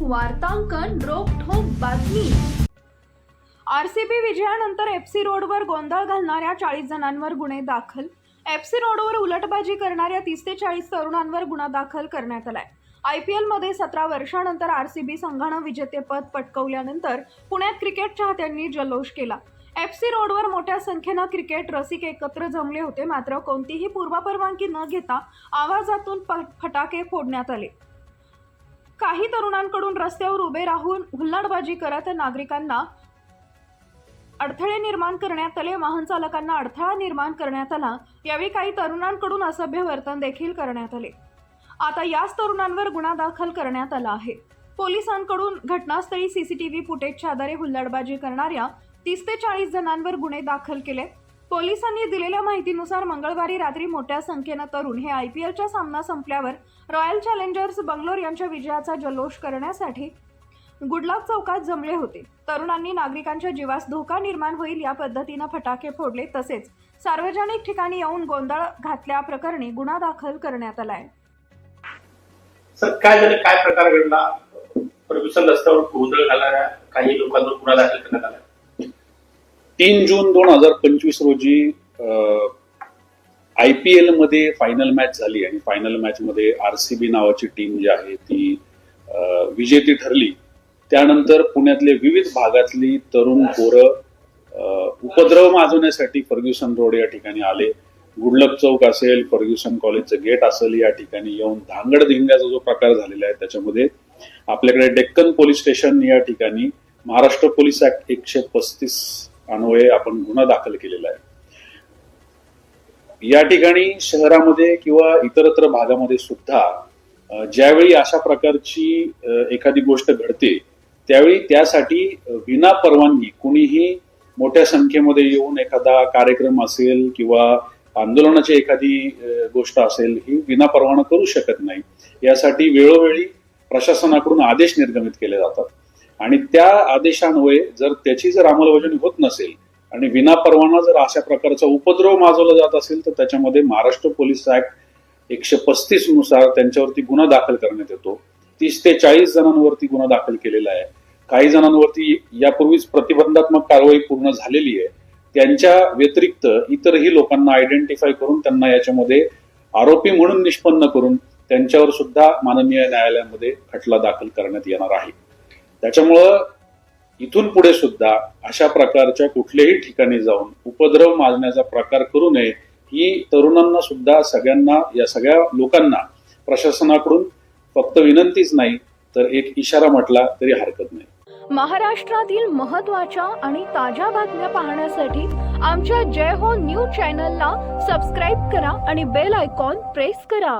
वार्तांकन रोखोक बातमी. आरसीबी विजयानंतर एफसी रोडवर गोंधळ घालणाऱ्या चाळीस जणांवर गुन्हे दाखल. एफसी रोडवर उलटबाजी करणाऱ्या तीस ते चाळीस तरुणांवर गुन्हा दाखल करण्यात आलाय. आय पी एलमध्ये सतरा वर्षानंतर आरसीबी संघानं विजेतेपद पटकवल्यानंतर पुण्यात क्रिकेट चाहत्यांनी जल्लोष केला. एफसी रोडवर मोठ्या संख्येनं क्रिकेट रसिक एकत्र जमले होते मात्र कोणतीही पूर्वपरवानगी न घेता आवाजातून फटाके फोडण्यात आले. काही तरुणांकडून रस्त्यावर उभे राहून हुल्लाडबाजी करत नागरिकांना अडथळे निर्माण करण्यात आले. वाहन चालकांना अडथळा निर्माण करण्यात आला. यावेळी काही तरुणांकडून असभ्य वर्तन देखील करण्यात आले. आता याच तरुणांवर गुन्हा दाखल करण्यात आला आहे. पोलिसांकडून घटनास्थळी सीसीटीव्ही फुटेजच्या आधारे हुल्लडबाजी करणाऱ्या तीस ते चाळीस जणांवर गुन्हे दाखल केले. पोलिसांनी दिलेल्या माहितीनुसार मंगळवारी रात्री मोठ्या संख्येनं तरुण हे आय पी एलचा सामना संपल्यावर रॉयल चॅलेंजर्स बंगलोर यांच्या विजयाचा जल्लोष करण्यासाठी गुडलाक चौकात जमले होते. तरुणांनी नागरिकांच्या जीवास धोका निर्माण होईल या पद्धतीनं फटाके फोडले तसेच सार्वजनिक ठिकाणी येऊन गोंधळ घातल्याप्रकरणी गुन्हा दाखल करण्यात आलाय. काय झालं? काय प्रकार घडला? रस्त्यावर गोंधळ घालणाऱ्या काही लोकांवर गुन्हा दाखल करण्यात आला. तीन जून दोन हजार पंचवीस रोजी आय पी एलमध्ये फायनल मॅच झाली आणि फायनल मॅचमध्ये आर सी बी नावाची टीम जी आहे ती विजेती ठरली. त्यानंतर पुण्यातले विविध भागातली तरुण पोरं उपद्रव माजवण्यासाठी फर्ग्युसन रोड या ठिकाणी आले. गुडलक चौक असेल फर्ग्युसन कॉलेजचं गेट असेल या ठिकाणी येऊन धांगड धिंगाचा जो प्रकार झालेला आहे त्याच्यामध्ये आपल्याकडे डेक्कन पोलीस स्टेशन या ठिकाणी महाराष्ट्र पोलीस ऍक्ट एकशे पस्तीस अन्वये आपण गुन्हा दाखल केलेला आहे. या ठिकाणी शहरामध्ये किंवा इतरत्र भागामध्ये सुद्धा ज्यावेळी अशा प्रकारची एखादी गोष्ट घडते त्यावेळी त्यासाठी विना परवानगी कुणीही मोठ्या संख्येमध्ये येऊन एखादा कार्यक्रम असेल किंवा आंदोलनाची एखादी गोष्ट असेल ही विना परवाना करू शकत नाही. यासाठी वेळोवेळी प्रशासनाकडून आदेश निर्गमित केले जातात. आणि त्या आदेशान्वये जर त्याची जर अंमलबजावणी होत नसेल आणि विनापरवाना जर अशा प्रकारचा उपद्रव माजवला जात असेल तर त्याच्यामध्ये महाराष्ट्र पोलीस ऍक्ट एकशे पस्तीसनुसार त्यांच्यावरती गुन्हा दाखल करण्यात येतो. तीस ते चाळीस जणांवरती गुन्हा दाखल केलेला आहे. काही जणांवरती यापूर्वीच प्रतिबंधात्मक कारवाई पूर्ण झालेली आहे. त्यांच्या व्यतिरिक्त इतरही लोकांना आयडेंटिफाय करून त्यांना याच्यामध्ये आरोपी म्हणून निष्पन्न करून त्यांच्यावर सुद्धा माननीय न्यायालयामध्ये खटला दाखल करण्यात येणार आहे. त्याच्यामुळं इथून पुढे सुद्धा अशा प्रकारच्या कुठल्याही ठिकाणी जाऊन उपद्रव माजण्याचा प्रकार करू नये ही तरुणांना सुद्धा सगळ्यांना या सगळ्या लोकांना प्रशासनाकडून फक्त विनंतीच नाही तर एक इशारा म्हटला तरी हरकत नाही. महाराष्ट्रातील महत्त्वाच्या आणि ताज्या बातम्या पाहण्यासाठी आमच्या जय हो न्यूज चॅनलला सबस्क्राईब करा आणि बेल आयकॉन प्रेस करा.